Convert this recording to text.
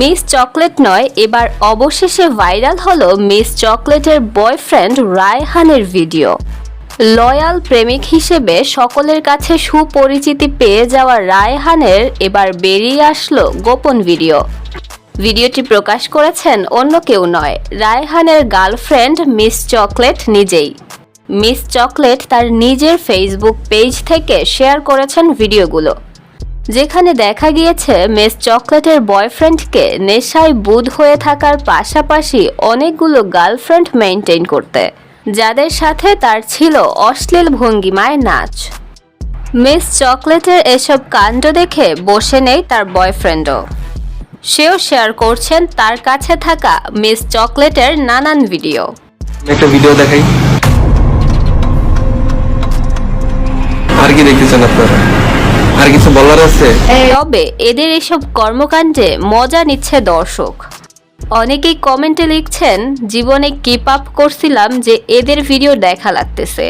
Miss chocolate নয়, এবার অবশেষে ভাইরাল হলো মিস চকলেটের বয়ফ্রেন্ড রায়হানের ভিডিও। লয়াল প্রেমিক হিসেবে সকলের কাছে সুপরিচিতি পেয়ে যাওয়া রায়হানের এবার বেরিয়ে আসলো গোপন ভিডিও। ভিডিওটি প্রকাশ করেছেন অন্য কেউ নয়, রায়হানের গার্লফ্রেন্ড মিস চকলেট নিজেই। মিস চকলেট তার নিজের ফেসবুক পেজ থেকে শেয়ার করেছেন ভিডিওগুলো। যেখানে দেখা গিয়েছে মিস চকলেটের বয়ফ্রেন্ডকে নেশায় বুধ হয়ে থাকার পাশাপাশি অনেকগুলো গার্লফ্রেন্ড মেনটেন করতে, যাদের সাথে তার ছিল অশ্লীল ভঙ্গিমায় নাচ। মিস চকলেটের এসব কাণ্ড দেখে বসে নেই তার বয়ফ্রেন্ডও। সেও শেয়ার করছেন তার কাছে থাকা মিস চকলেটের নানান ভিডিও। একটা ভিডিও দেখাই। আর কি আপনারা? আর কিছু বলার আছে? তবে, এদের এসব কর্মকাণ্ডে মজা নিচ্ছে দর্শক। অনেকেই কমেন্টে লিখছেন, জীবনে কিপ আপ করছিলাম যে এদের ভিডিও দেখা লাগতেছে।